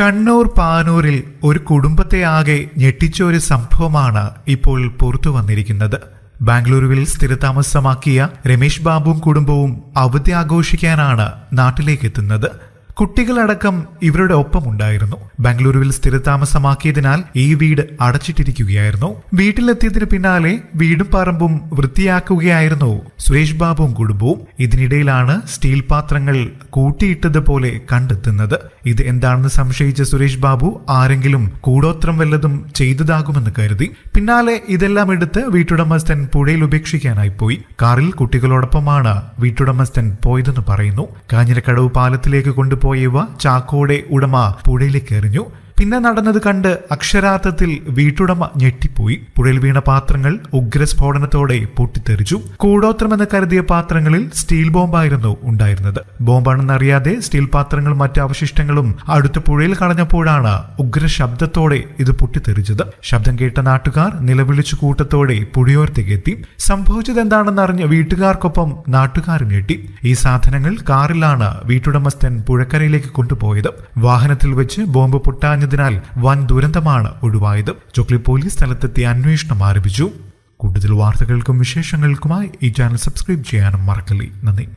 കണ്ണൂർ പാനൂരിൽ ഒരു കുടുംബത്തെ ആകെ ഞെട്ടിച്ച ഒരു സംഭവമാണ് ഇപ്പോൾ പുറത്തു വന്നിരിക്കുന്നത്. ബാംഗ്ലൂരുവിൽ സ്ഥിരതാമസമാക്കിയ രമേശ് ബാബുവും കുടുംബവും അവധി ആഘോഷിക്കാനാണ് നാട്ടിലേക്ക് എത്തുന്നത്. കുട്ടികളടക്കം ഇവരുടെ ഒപ്പം ഉണ്ടായിരുന്നു ബംഗളൂരുവിൽ സ്ഥിരതാമസമാക്കിയതിനാൽ ഈ വീട് അടച്ചിട്ടിരിക്കുകയായിരുന്നു. വീട്ടിലെത്തിയതിന് പിന്നാലെ വീടും പറമ്പും വൃത്തിയാക്കുകയായിരുന്നു സുരേഷ് ബാബുവും കുടുംബവും. ഇതിനിടയിലാണ് സ്റ്റീൽ പാത്രങ്ങൾ കൂട്ടിയിട്ടതുപോലെ കണ്ടെത്തുന്നത്. ഇത് എന്താണെന്ന് സംശയിച്ച സുരേഷ് ബാബു ആരെങ്കിലും കൂടോത്രം വല്ലതും ചെയ്തതാകുമെന്ന് കരുതി. പിന്നാലെ ഇതെല്ലാം എടുത്ത് വീട്ടുടമസ്ഥൻ പുഴയിൽ ഉപേക്ഷിക്കാനായി പോയി. കാറിൽ കുട്ടികളോടൊപ്പമാണ് വീട്ടുടമസ്ഥൻ പോയതെന്ന് പറയുന്നു. കാഞ്ഞിരക്കടവ് പാലത്തിലേക്ക് കൊണ്ടുപോയവ ചാക്കോടെ ഉടമ പുഴയിലേക്ക് എറിഞ്ഞു. പിന്നെ നടന്നത് കണ്ട് അക്ഷരാർത്ഥത്തിൽ വീട്ടുടമ ഞെട്ടിപ്പോയി. പുഴയിൽ വീണ പാത്രങ്ങൾ ഉഗ്രസ്ഫോടനത്തോടെ പൊട്ടിത്തെറിച്ചു. കൂടോത്രമെന്ന് കരുതിയ പാത്രങ്ങളിൽ സ്റ്റീൽ ബോംബായിരുന്നു ഉണ്ടായിരുന്നത്. ബോംബാണെന്നറിയാതെ സ്റ്റീൽ പാത്രങ്ങളും മറ്റു അവശിഷ്ടങ്ങളും അടുത്ത പുഴയിൽ കളഞ്ഞപ്പോഴാണ് ഉഗ്ര ശബ്ദത്തോടെ ഇത് പൊട്ടിത്തെറിച്ചത്. ശബ്ദം കേട്ട നാട്ടുകാർ നിലവിളിച്ചു കൂട്ടത്തോടെ പുഴയോരത്തേക്ക് എത്തി. സംഭവിച്ചത് എന്താണെന്ന് അറിഞ്ഞ വീട്ടുകാർക്കൊപ്പം നാട്ടുകാരും ഞെട്ടി. ഈ സാധനങ്ങൾ കാറിലാണ് വീട്ടുടമസ്ഥൻ പുഴക്കരയിലേക്ക് കൊണ്ടുപോയത്. വാഹനത്തിൽ വെച്ച് ബോംബ് പൊട്ടാഞ്ഞതിനാൽ വൻ ദുരന്തമാണ് ഒഴിവായത്. ചൊക്ലി പോലീസ് സ്ഥലത്തെത്തി അന്വേഷണം ആരംഭിച്ചു. കൂടുതൽ വാർത്തകൾക്കും വിശേഷങ്ങൾക്കുമായി ഈ ചാനൽ സബ്സ്ക്രൈബ് ചെയ്യാനും മറക്കല്ലേ. നന്ദി.